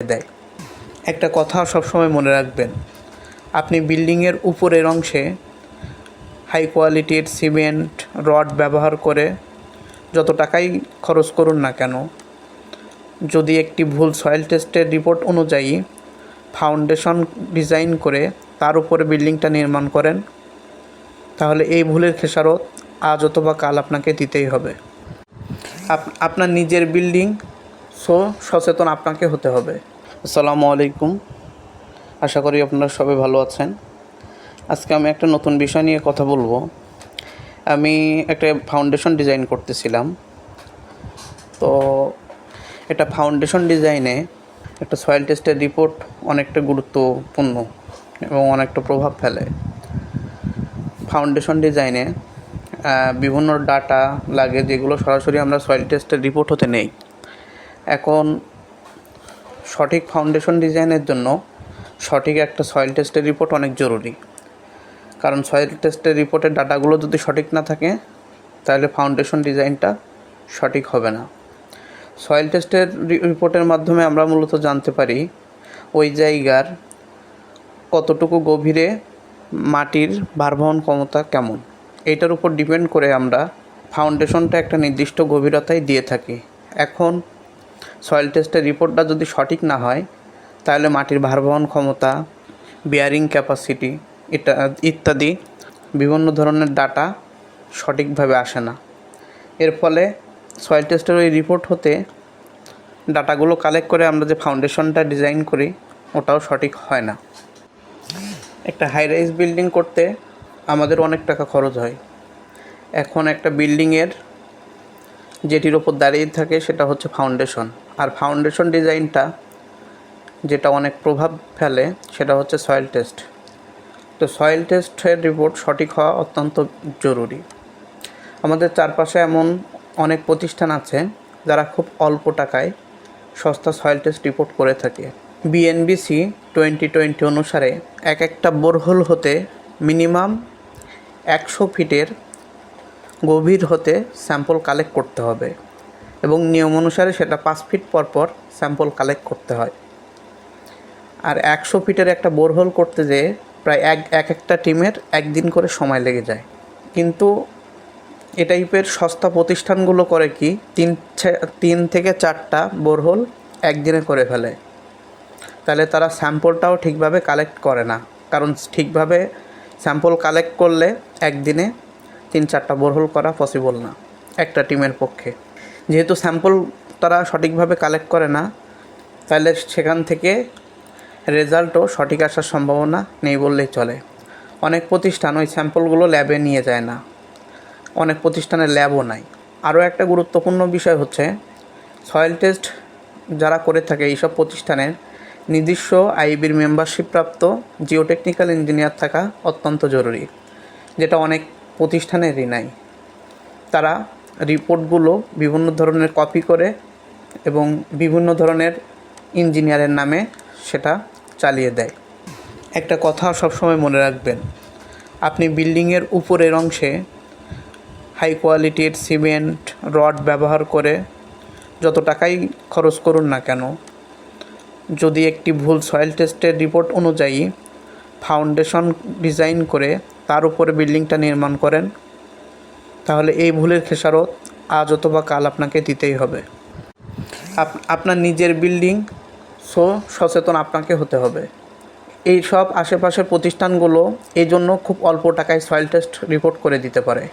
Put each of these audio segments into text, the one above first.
দেয়। একটা কথা সবসময় মনে রাখবেন, আপনি বিল্ডিংয়ের উপরের অংশে হাই কোয়ালিটির সিমেন্ট রড ব্যবহার করে যত টাকাই খরচ করুন না কেন, যদি একটি ভুল সয়েল টেস্টের রিপোর্ট অনুযায়ী ফাউন্ডেশন ডিজাইন করে তার উপরে বিল্ডিংটা নির্মাণ করেন, তাহলে এই ভুলের খেসারত আজ অথবা কাল আপনাকে দিতেই হবে। আপনার নিজের বিল্ডিং সো সচেতন আপনাকে হতে হবে। আসসালামু আলাইকুম। আশা করি আপনারা সবাই ভালো আছেন। আজকে আমি একটা নতুন বিষয় নিয়ে কথা বলব। আমি একটা ফাউন্ডেশন ডিজাইন করতেছিলাম। তো এটা ফাউন্ডেশন ডিজাইনে একটা সয়েল টেস্টের রিপোর্ট অনেকটা গুরুত্বপূর্ণ এবং অনেকটা প্রভাব ফেলে। ফাউন্ডেশন ডিজাইনে বিভিন্ন ডাটা লাগে যেগুলো সরাসরি আমরা সয়েল টেস্টের রিপোর্ট হতে নেই। এখন সঠিক ফাউন্ডেশন ডিজাইনের জন্য সঠিক একটা সয়েল টেস্টের রিপোর্ট অনেক জরুরি। কারণ সয়েল টেস্টের রিপোর্টের ডাটাগুলো যদি সঠিক না থাকে, তাহলে ফাউন্ডেশন ডিজাইনটা সঠিক হবে না। সয়েল টেস্টের রিপোর্টের মাধ্যমে আমরা মূলত জানতে পারি ওই জায়গার কতটুকু গভীরে মাটির ভারবহন ক্ষমতা কেমন। এটার উপর ডিপেন্ড করে আমরা ফাউন্ডেশনটা একটা নির্দিষ্ট গভীরতায় দিয়ে থাকি। এখন সয়েল টেস্টের রিপোর্টটা যদি সঠিক না হয়, তাহলে মাটির ভারবহন ক্ষমতা বিয়ারিং ক্যাপাসিটি এটা, ইত্যাদি বিভিন্ন ধরনের ডাটা সঠিকভাবে আসে না। এর ফলে সয়েল টেস্টের ওই রিপোর্ট হতে ডাটাগুলো কালেক্ট করে আমরা যে ফাউন্ডেশনটা ডিজাইন করি, ওটাও সঠিক হয় না। একটা হাই রাইজ বিল্ডিং করতে আমাদের অনেক টাকা খরচ হয়। এখন একটা বিল্ডিংয়ের যেটির ওপর দাঁড়িয়ে থাকে, সেটা হচ্ছে ফাউন্ডেশন আর ফাউন্ডেশন ডিজাইনটা যেটা অনেক প্রভাব ফেলে, সেটা হচ্ছে সয়েল টেস্ট তো সয়েল টেস্টের রিপোর্ট সঠিক হওয়া অত্যন্ত জরুরি। আমাদের চারপাশে এমন অনেক প্রতিষ্ঠান আছে যারা খুব অল্প টাকায় সস্তা সয়েল টেস্ট রিপোর্ট করে থাকে। বিএনবিসি টোয়েন্টি টোয়েন্টি অনুসারে এক একটা বোরহোল হতে মিনিমাম একশো ফিটের গভীর হতে স্যাম্পল কালেক্ট করতে হবে। এবং নিয়ম অনুসারে সেটা পাঁচ ফিট পর পর স্যাম্পল কালেক্ট করতে হয়। আর একশো ফিটের একটা বোরহোল করতে যেয়ে প্রায় এক এক একটা টিমের একদিন করে সময় লেগে যায়। কিন্তু এ টাইপের সস্তা প্রতিষ্ঠানগুলো করে কি, তিন তিন থেকে চারটা বোরহোল একদিনে করে ফেলে। তাহলে তারা স্যাম্পলটাও ঠিকভাবে কালেক্ট করে না। কারণ ঠিকভাবে স্যাম্পল কালেক্ট করলে একদিনে তিন, চারটা বোরহোল করা পসিবল না, একটা টিমের পক্ষে। যেহেতু স্যাম্পল তারা সঠিকভাবে কালেক্ট করে না, তাহলে সেখান থেকে রেজাল্টও সঠিক আসার সম্ভাবনা নেই বললেই চলে। অনেক প্রতিষ্ঠান ওই স্যাম্পলগুলো ল্যাবে নিয়ে যায় না। অনেক প্রতিষ্ঠানের ল্যাবও নাই। আরও একটা গুরুত্বপূর্ণ বিষয় হচ্ছে সয়েল টেস্ট যারা করে থাকে এইসব প্রতিষ্ঠানের নিজস্ব আইবির মেম্বারশিপ প্রাপ্ত জিওটেকনিক্যাল ইঞ্জিনিয়ার থাকা অত্যন্ত জরুরি, যেটা অনেক প্রতিষ্ঠানেরই নাই। তারা রিপোর্টগুলো বিভিন্ন ধরনের কপি করে এবং বিভিন্ন ধরনের ইঞ্জিনিয়ারের নামে সেটা চালিয়ে দেয়। একটা কথা সবসময় মনে রাখবেন, আপনি বিল্ডিংয়ের উপরের অংশে হাই কোয়ালিটির সিমেন্ট, রড ব্যবহার করে যত টাকাই খরচ করুন না কেন, যদি একটি ভুল সয়েল টেস্টের রিপোর্ট অনুযায়ী ফাউন্ডেশন ডিজাইন করে তার উপরে বিল্ডিংটা নির্মাণ করেন তাহলে এই ভুলের খেসারত আজ অথবা কাল আপনাকে দিতেই হবে। আপ- আপনার নিজের বিল্ডিং, সো সচেতন আপনাকে হতে হবে। এই সব আশেপাশের প্রতিষ্ঠানগুলো এই জন্য খুব অল্প টাকায় সয়েল টেস্ট রিপোর্ট করে দিতে পারে।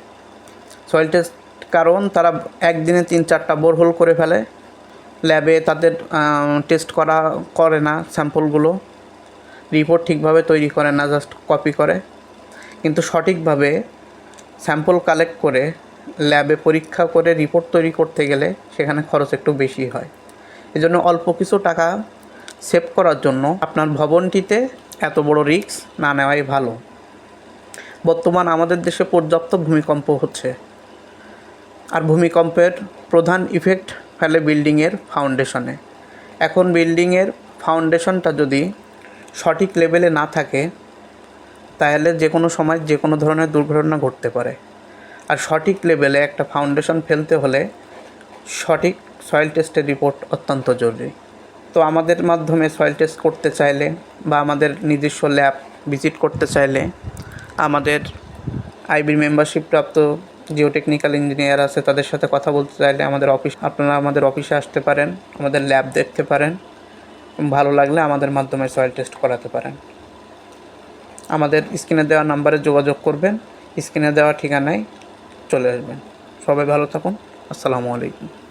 সয়েল টেস্ট কারণ তারা একদিনে তিন চারটা বোরহোল করে ফেলে। ল্যাবে তাদের টেস্ট করা করে না স্যাম্পলগুলো। রিপোর্ট ঠিকভাবে তৈরি করে না জাস্ট কপি করে। কিন্তু সঠিকভাবে স্যাম্পল কালেক্ট করে ল্যাবে পরীক্ষা করে রিপোর্ট তৈরি করতে গেলে সেখানে খরচ একটু বেশি হয়। এজন্য অল্প কিছু টাকা সেভ করার জন্য আপনার ভবনটিতে এত বড় রিস্ক না নেওয়াই ভালো। বর্তমান আমাদের দেশে পর্যাপ্ত ভূমিকম্প হচ্ছে। আর ভূমিকম্পের প্রধান ইফেক্ট ফেলে বিল্ডিংয়ের ফাউন্ডেশনে। এখন বিল্ডিংয়ের ফাউন্ডেশনটা যদি সঠিক লেভেলে না থাকে তাহলে যে কোনো সময় যে কোনো ধরনের দুর্ঘটনা ঘটতে পারে। আর সঠিক লেভেলে একটা ফাউন্ডেশন ফেলতে হলে সঠিক সয়েল টেস্টের রিপোর্ট অত্যন্ত জরুরি। তো আমাদের মাধ্যমে সয়েল টেস্ট করতে চাইলে বা আমাদের নিজস্ব ল্যাব ভিজিট করতে চাইলে আমাদের আইবির মেম্বারশিপ প্রাপ্ত জিওটেকনিক্যাল ইঞ্জিনিয়ার আছে, তাদের সাথে কথা বলতে চাইলে আমাদের অফিস আপনারা আমাদের অফিসে আসতে পারেন, আমাদের ল্যাব দেখতে পারেন। ভালো লাগলে আমাদের মাধ্যমে সয়েল টেস্ট করাতে পারেন। আমাদের স্ক্রিনে দেওয়া নাম্বারে যোগাযোগ করবেন। স্ক্রিনে দেওয়া ঠিকানায় চলে আসবেন। সবাই ভালো থাকুন। আসসালামু আলাইকুম।